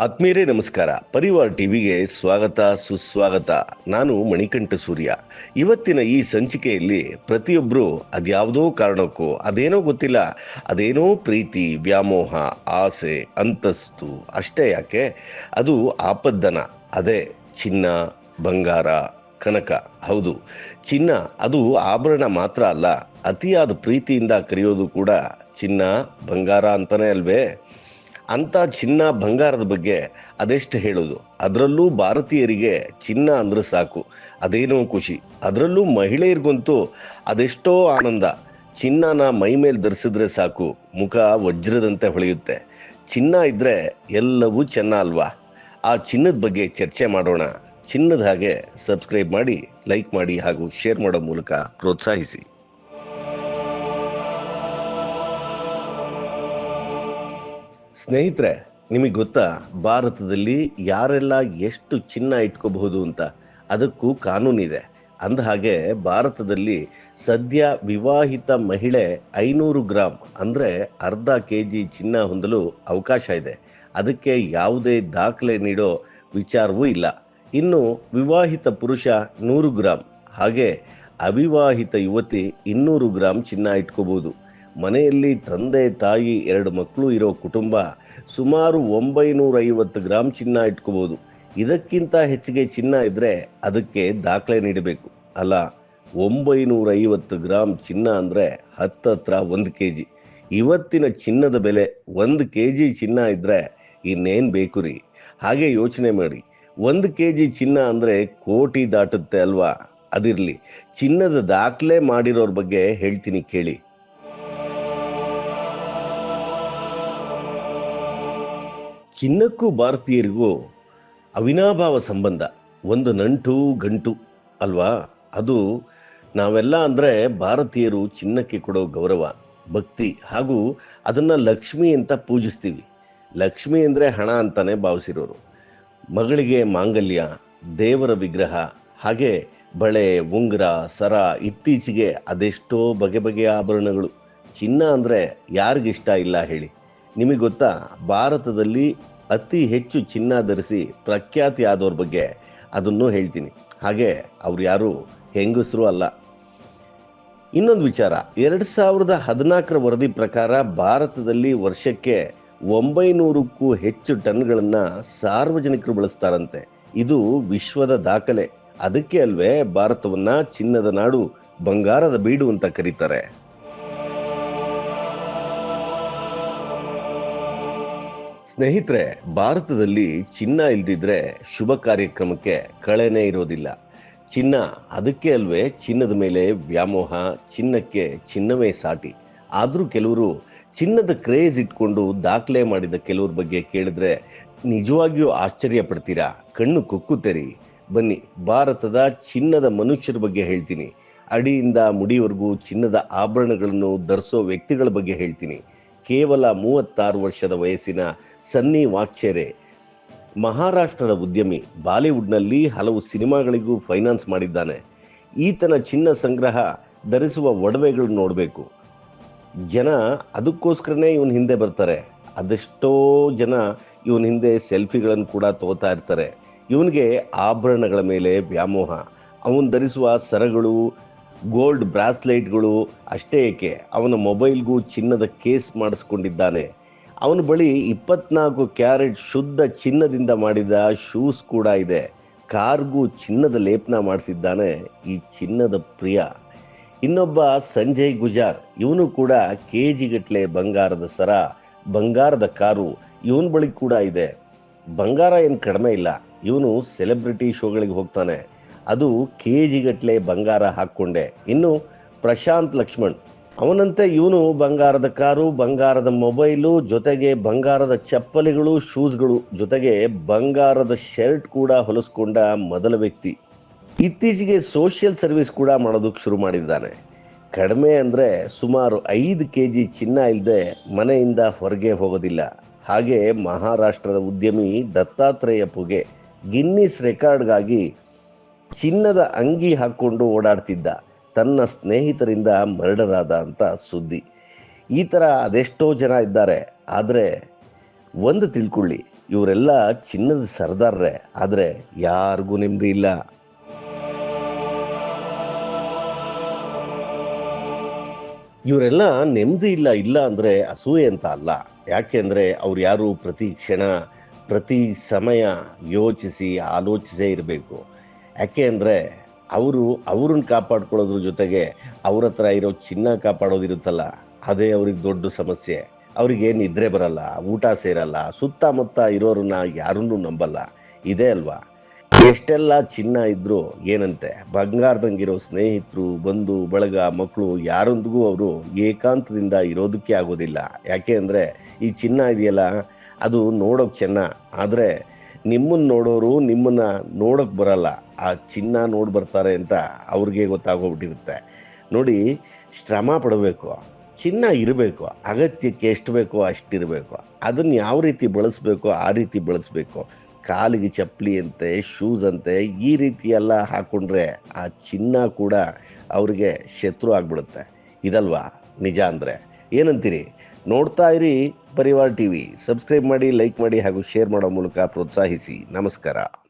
ಆತ್ಮೀಯರೇ ನಮಸ್ಕಾರ. ಪರಿವಾರ ಟಿವಿಗೆ ಸ್ವಾಗತ, ಸುಸ್ವಾಗತ. ನಾನು ಮಣಿಕಂಠ ಸೂರ್ಯ. ಇವತ್ತಿನ ಈ ಸಂಚಿಕೆಯಲ್ಲಿ ಪ್ರತಿಯೊಬ್ಬರು ಅದ್ಯಾವುದೋ ಕಾರಣಕ್ಕೂ, ಅದೇನೋ ಗೊತ್ತಿಲ್ಲ, ಅದೇನೋ ಪ್ರೀತಿ, ವ್ಯಾಮೋಹ, ಆಸೆ, ಅಂತಸ್ತು, ಅಷ್ಟೇ ಯಾಕೆ? ಅದು ಆಪದ್ದನ. ಅದೇ ಚಿನ್ನ, ಬಂಗಾರ, ಕನಕ. ಹೌದು, ಚಿನ್ನ ಅದು ಆಭರಣ ಮಾತ್ರ ಅಲ್ಲ, ಅತಿಯಾದ ಪ್ರೀತಿಯಿಂದ ಕರೆಯೋದು ಕೂಡ ಚಿನ್ನ, ಬಂಗಾರ ಅಂತಾನೆ ಅಲ್ವೇ? ಅಂಥ ಚಿನ್ನ ಬಂಗಾರದ ಬಗ್ಗೆ ಅದೆಷ್ಟು ಹೇಳೋದು? ಅದರಲ್ಲೂ ಭಾರತೀಯರಿಗೆ ಚಿನ್ನ ಅಂದರೆ ಸಾಕು. ಅದೇನೋ ಖುಷಿ. ಅದರಲ್ಲೂ ಮಹಿಳೆಯರಿಗಂತೂ ಅದೆಷ್ಟೋ ಆನಂದ. ಚಿನ್ನನ ಮೈ ಮೇಲೆ ಧರಿಸಿದ್ರೆ ಸಾಕು. ಮುಖ ವಜ್ರದಂತೆ ಹೊಳೆಯುತ್ತೆ. ಚಿನ್ನ ಇದ್ದರೆ ಎಲ್ಲವೂ ಚೆನ್ನ ಅಲ್ವಾ? ಆ ಚಿನ್ನದ ಬಗ್ಗೆ ಚರ್ಚೆ ಮಾಡೋಣ. ಚಿನ್ನದ ಹಾಗೆ ಸಬ್ಸ್ಕ್ರೈಬ್ ಮಾಡಿ, ಲೈಕ್ ಮಾಡಿ ಹಾಗೂ ಶೇರ್ ಮಾಡೋ ಮೂಲಕ ಪ್ರೋತ್ಸಾಹಿಸಿ. ಸ್ನೇಹಿತರೆ, ನಿಮಗೆ ಗೊತ್ತಾ, ಭಾರತದಲ್ಲಿ ಯಾರೆಲ್ಲ ಎಷ್ಟು ಚಿನ್ನ ಇಟ್ಕೋಬಹುದು ಅಂತ? ಅದಕ್ಕೂ ಕಾನೂನಿದೆ ಅಂದ ಹಾಗೆ ಭಾರತದಲ್ಲಿ ಸದ್ಯ ವಿವಾಹಿತ ಮಹಿಳೆ ಐನೂರು ಗ್ರಾಮ್ ಅಂದರೆ ಅರ್ಧ ಕೆ ಜಿ ಚಿನ್ನ ಹೊಂದಲು ಅವಕಾಶ ಇದೆ. ಅದಕ್ಕೆ ಯಾವುದೇ ದಾಖಲೆ ನೀಡೋ ವಿಚಾರವೂ ಇಲ್ಲ. ಇನ್ನು ವಿವಾಹಿತ ಪುರುಷ ನೂರು ಗ್ರಾಮ್ ಹಾಗೆ ಅವಿವಾಹಿತ ಯುವತಿ ಇನ್ನೂರು ಗ್ರಾಮ್ ಚಿನ್ನ ಇಟ್ಕೋಬಹುದು. ಮನೆಯಲ್ಲಿ ತಂದೆ ತಾಯಿ ಎರಡು ಮಕ್ಕಳು ಇರೋ ಕುಟುಂಬ ಸುಮಾರು ಒಂಬೈನೂರ ಐವತ್ತು ಗ್ರಾಮ್ ಚಿನ್ನ ಇಟ್ಕೋಬೋದು. ಇದಕ್ಕಿಂತ ಹೆಚ್ಚಿಗೆ ಚಿನ್ನ ಇದ್ರೆ ಅದಕ್ಕೆ ದಾಖಲೆ ನೀಡಬೇಕು. ಅಲ್ಲ ಒಂಬೈನೂರ ಐವತ್ತು ಗ್ರಾಮ್ ಚಿನ್ನ ಅಂದರೆ ಹತ್ತತ್ರ ಒಂದು ಕೆ ಜಿ. ಇವತ್ತಿನ ಚಿನ್ನದ ಬೆಲೆ ಒಂದು ಕೆ ಜಿ ಚಿನ್ನ ಇದ್ರೆ ಇನ್ನೇನು ಬೇಕು ರೀ? ಹಾಗೆ ಯೋಚನೆ ಮಾಡಿ. ಒಂದು ಕೆ ಜಿ ಚಿನ್ನ ಅಂದರೆ ಕೋಟಿ ದಾಟುತ್ತೆ ಅಲ್ವಾ? ಅದಿರಲಿ. ಚಿನ್ನದ ದಾಖಲೆ ಮಾಡಿರೋರ ಬಗ್ಗೆ ಹೇಳ್ತೀನಿ ಕೇಳಿ. ಚಿನ್ನಕ್ಕೂ ಭಾರತೀಯರಿಗೂ ಅವಿನಾಭಾವ ಸಂಬಂಧ, ಒಂದು ನಂಟು, ಗಂಟು ಅಲ್ವಾ? ಅದು ನಾವೆಲ್ಲ ಅಂದರೆ ಭಾರತೀಯರು ಚಿನ್ನಕ್ಕೆ ಕೊಡೋ ಗೌರವ, ಭಕ್ತಿ ಹಾಗೂ ಅದನ್ನು ಲಕ್ಷ್ಮಿ ಅಂತ ಪೂಜಿಸ್ತೀವಿ. ಲಕ್ಷ್ಮಿ ಅಂದರೆ ಹಣ ಅಂತಾನೆ ಭಾವಿಸಿರೋರು. ಮಗಳಿಗೆ ಮಾಂಗಲ್ಯ, ದೇವರ ವಿಗ್ರಹ, ಹಾಗೆ ಬಳೆ, ಉಂಗುರ, ಸರ ಇತ್ತೀಚೆಗೆ ಅದೆಷ್ಟೋ ಬಗೆ ಬಗೆಯ ಆಭರಣಗಳು. ಚಿನ್ನ ಅಂದರೆ ಯಾರಿಗಿಷ್ಟ ಇಲ್ಲ ಹೇಳಿ. ನಿಮಗೆ ಗೊತ್ತಾ? ಭಾರತದಲ್ಲಿ ಅತಿ ಹೆಚ್ಚು ಚಿನ್ನ ಧರಿಸಿ ಪ್ರಖ್ಯಾತಿ ಆದವ್ರ ಬಗ್ಗೆ ಅದನ್ನು ಹೇಳ್ತೀನಿ. ಹಾಗೆ ಅವ್ರು ಯಾರು ಹೆಂಗಸರು ಅಲ್ಲ. ಇನ್ನೊಂದು ವಿಚಾರ, ಎರಡು ಸಾವಿರದ ಹದಿನಾಲ್ಕರ ವರದಿ ಪ್ರಕಾರ ಭಾರತದಲ್ಲಿ ವರ್ಷಕ್ಕೆ ಒಂಬೈನೂರಕ್ಕೂ ಹೆಚ್ಚು ಟನ್ಗಳನ್ನು ಸಾರ್ವಜನಿಕರು ಬಳಸ್ತಾರಂತೆ. ಇದು ವಿಶ್ವದ ದಾಖಲೆ. ಅದಕ್ಕೆ ಅಲ್ವೇ ಭಾರತವನ್ನು ಚಿನ್ನದ ನಾಡು ಬಂಗಾರದ ಬೀಡು ಅಂತ ಕರೀತಾರೆ. ಸ್ನೇಹಿತರೆ, ಭಾರತದಲ್ಲಿ ಚಿನ್ನ ಇಲ್ದಿದ್ರೆ ಶುಭ ಕಾರ್ಯಕ್ರಮಕ್ಕೆ ಕಳೆನೇ ಇರೋದಿಲ್ಲ. ಚಿನ್ನ ಅದಕ್ಕೆ ಅಲ್ವೇ ಚಿನ್ನದ ಮೇಲೆ ವ್ಯಾಮೋಹ, ಚಿನ್ನಕ್ಕೆ ಚಿನ್ನವೇ ಸಾಟಿ. ಆದರೂ ಕೆಲವರು ಚಿನ್ನದ ಕ್ರೇಜ್ ಇಟ್ಕೊಂಡು ದಾಖಲೆ ಮಾಡಿದ ಕೆಲವ್ರ ಬಗ್ಗೆ ಕೇಳಿದ್ರೆ ನಿಜವಾಗಿಯೂ ಆಶ್ಚರ್ಯ ಪಡ್ತೀರಾ? ಕಣ್ಣು ಕುಕ್ಕುತ್ತೆರಿ ಬನ್ನಿ, ಭಾರತದ ಚಿನ್ನದ ಮನುಷ್ಯರ ಬಗ್ಗೆ ಹೇಳ್ತೀನಿ. ಅಡಿಯಿಂದ ಮುಡಿವರೆಗೂ ಚಿನ್ನದ ಆಭರಣಗಳನ್ನು ಧರಿಸೋ ವ್ಯಕ್ತಿಗಳ ಬಗ್ಗೆ ಹೇಳ್ತೀನಿ. ಕೇವಲ ಮೂವತ್ತಾರು ವರ್ಷದ ವಯಸ್ಸಿನ ಸನ್ನಿ ವಾಕ್ಚೇರೆ, ಮಹಾರಾಷ್ಟ್ರದ ಉದ್ಯಮಿ. ಬಾಲಿವುಡ್ನಲ್ಲಿ ಹಲವು ಸಿನಿಮಾಗಳಿಗೂ ಫೈನಾನ್ಸ್ ಮಾಡಿದ್ದಾನೆ. ಈತನ ಚಿನ್ನ ಸಂಗ್ರಹ ಧರಿಸುವ ಒಡವೆಗಳು ನೋಡಬೇಕು. ಜನ ಅದಕ್ಕೋಸ್ಕರನೇ ಇವನ ಹಿಂದೆ ಬರ್ತಾರೆ. ಅದೆಷ್ಟೋ ಜನ ಇವನ ಹಿಂದೆ ಸೆಲ್ಫಿಗಳನ್ನು ಕೂಡ ತೋತಾ ಇರ್ತಾರೆ. ಇವನಿಗೆ ಆಭರಣಗಳ ಮೇಲೆ ವ್ಯಾಮೋಹ. ಅವನು ಧರಿಸುವ ಸರಗಳು ಗೋಲ್ಡ್ ಬ್ರಾಸ್ಲೈಟ್ಗಳು ಅಷ್ಟೇ ಏಕೆ? ಅವನ ಮೊಬೈಲ್ಗೂ ಚಿನ್ನದ ಕೇಸ್ ಮಾಡಿಸ್ಕೊಂಡಿದ್ದಾನೆ. ಅವನ ಬಳಿ ಇಪ್ಪತ್ನಾಲ್ಕು ಕ್ಯಾರೆಟ್ ಶುದ್ಧ ಚಿನ್ನದಿಂದ ಮಾಡಿದ ಶೂಸ್ ಕೂಡ ಇದೆ. ಕಾರ್ಗೂ ಚಿನ್ನದ ಲೇಪನ ಮಾಡಿಸಿದ್ದಾನೆ ಈ ಚಿನ್ನದ ಪ್ರಿಯ. ಇನ್ನೊಬ್ಬ ಸಂಜಯ್ ಗುಜಾರ್. ಇವನು ಕೂಡ ಕೆ ಜಿಗಟ್ಲೆ ಬಂಗಾರದ ಸರ, ಬಂಗಾರದ ಕಾರು, ಇವನ ಬಳಿ ಕೂಡ ಇದೆ. ಬಂಗಾರ ಏನು ಕಡಿಮೆ ಇಲ್ಲ. ಇವನು ಸೆಲೆಬ್ರಿಟಿ ಶೋಗಳಿಗೆ ಹೋಗ್ತಾನೆ. ಅದು ಕೆ ಜಿಗಟ್ಲೆ ಬಂಗಾರ ಹಾಕ್ಕೊಂಡೆ. ಇನ್ನು ಪ್ರಶಾಂತ್ ಲಕ್ಷ್ಮಣ್, ಅವನಂತೆ ಇವನು ಬಂಗಾರದ ಕಾರು, ಬಂಗಾರದ ಮೊಬೈಲು, ಜೊತೆಗೆ ಬಂಗಾರದ ಚಪ್ಪಲಿಗಳು, ಶೂಸ್ಗಳು, ಜೊತೆಗೆ ಬಂಗಾರದ ಶರ್ಟ್ ಕೂಡ ಹೊಲಿಸ್ಕೊಂಡ ಮೊದಲ ವ್ಯಕ್ತಿ. ಇತ್ತೀಚೆಗೆ ಸೋಷಿಯಲ್ ಸರ್ವಿಸ್ ಕೂಡ ಮಾಡೋದಕ್ಕೆ ಶುರು ಮಾಡಿದ್ದಾನೆ. ಕಡಿಮೆ ಅಂದರೆ ಸುಮಾರು ಐದು ಕೆ ಜಿ ಚಿನ್ನ ಇಲ್ಲದೆ ಮನೆಯಿಂದ ಹೊರಗೆ ಹೋಗೋದಿಲ್ಲ. ಹಾಗೆ ಮಹಾರಾಷ್ಟ್ರದ ಉದ್ಯಮಿ ದತ್ತಾತ್ರೇಯ ಪುಗೆ ಗಿನ್ನಿಸ್ ರೆಕಾರ್ಡ್ಗಾಗಿ ಚಿನ್ನದ ಅಂಗಿ ಹಾಕ್ಕೊಂಡು ಓಡಾಡ್ತಿದ್ದ ತನ್ನ ಸ್ನೇಹಿತರಿಂದ ಮರ್ಡರ್ ಆದ ಅಂತ ಸುದ್ದಿ. ಈ ಥರ ಅದೆಷ್ಟೋ ಜನ ಇದ್ದಾರೆ. ಆದರೆ ಒಂದು ತಿಳ್ಕೊಳ್ಳಿ, ಇವರೆಲ್ಲ ಚಿನ್ನದ ಸರ್ದಾರ್ರೆ. ಆದರೆ ಯಾರಿಗೂ ನೆಮ್ಮದಿ ಇಲ್ಲ. ಇವರೆಲ್ಲ ನೆಮ್ಮದಿ ಇಲ್ಲ ಇಲ್ಲ ಅಂದರೆ ಅಸೂಯೆ ಅಂತ ಅಲ್ಲ. ಯಾಕೆಂದರೆ ಅವ್ರು ಯಾರು ಪ್ರತಿ ಕ್ಷಣ, ಪ್ರತಿ ಸಮಯ ಯೋಚಿಸಿ, ಆಲೋಚಿಸೇ ಇರಬೇಕು. ಯಾಕೆ ಅಂದರೆ ಅವರು ಅವ್ರನ್ನ ಕಾಪಾಡ್ಕೊಳ್ಳೋದ್ರ ಜೊತೆಗೆ ಅವ್ರ ಹತ್ರ ಇರೋ ಚಿನ್ನ ಕಾಪಾಡೋದಿರುತ್ತಲ್ಲ, ಅದೇ ಅವ್ರಿಗೆ ದೊಡ್ಡ ಸಮಸ್ಯೆ. ಅವ್ರಿಗೆ ನಿದ್ರೆ ಬರಲ್ಲ, ಊಟ ಸೇರಲ್ಲ, ಸುತ್ತಮುತ್ತ ಇರೋರನ್ನ ಯಾರನ್ನೂ ನಂಬಲ್ಲ. ಇದೇ ಅಲ್ವಾ? ಎಷ್ಟೆಲ್ಲ ಚಿನ್ನ ಇದ್ದರೂ ಏನಂತೆ? ಬಂಗಾರದಂಗಿರೋ ಸ್ನೇಹಿತರು, ಬಂಧು, ಬಳಗ ಮಕ್ಕಳು ಯಾರೊಂದಿಗೂ ಅವರು ಏಕಾಂತದಿಂದ ಇರೋದಕ್ಕೆ ಆಗೋದಿಲ್ಲ. ಯಾಕೆ ಅಂದರೆ ಈ ಚಿನ್ನ ಇದೆಯಲ್ಲ, ಅದು ನೋಡೋಕೆ ಚೆನ್ನ, ಆದರೆ ನಿಮ್ಮನ್ನು ನೋಡೋರು ನಿಮ್ಮನ್ನು ನೋಡೋಕೆ ಬರಲ್ಲ. ಆ ಚಿನ್ನ ನೋಡಿ ಬರ್ತಾರೆ ಅಂತ ಅವ್ರಿಗೆ ಗೊತ್ತಾಗೋಗ್ಬಿಟ್ಟಿರುತ್ತೆ. ನೋಡಿ, ಶ್ರಮ ಪಡಬೇಕು, ಚಿನ್ನ ಇರಬೇಕು, ಅಗತ್ಯಕ್ಕೆ ಎಷ್ಟು ಬೇಕೋ ಅಷ್ಟಿರಬೇಕು ಅದನ್ನು ಯಾವ ರೀತಿ ಬಳಸಬೇಕು ಆ ರೀತಿ ಬಳಸಬೇಕು. ಕಾಲಿಗೆ ಚಪ್ಪಲಿ ಅಂತೆ ಶೂಸ್ ಅಂತೆ, ಈ ರೀತಿ ಎಲ್ಲ ಹಾಕ್ಕೊಂಡ್ರೆ ಆ ಚಿನ್ನ ಕೂಡ ಅವ್ರಿಗೆ ಶತ್ರು ಆಗ್ಬಿಡುತ್ತೆ. ಇದಲ್ವಾ? ನಿಜ ಅಂದರೆ. ಏನಂತೀರಿ? ನೋಡ್ತಾ ಇರಿ ಪರಿವಾರ್ ಟಿವಿ. ಸಬ್ಸ್ಕ್ರೈಬ್ ಮಾಡಿ ಲೈಕ್ ಮಾಡಿ ಹಾಗೂ ಶೇರ್ ಮಾಡೋ ಮೂಲಕ ಪ್ರೋತ್ಸಾಹಿಸಿ. ನಮಸ್ಕಾರ.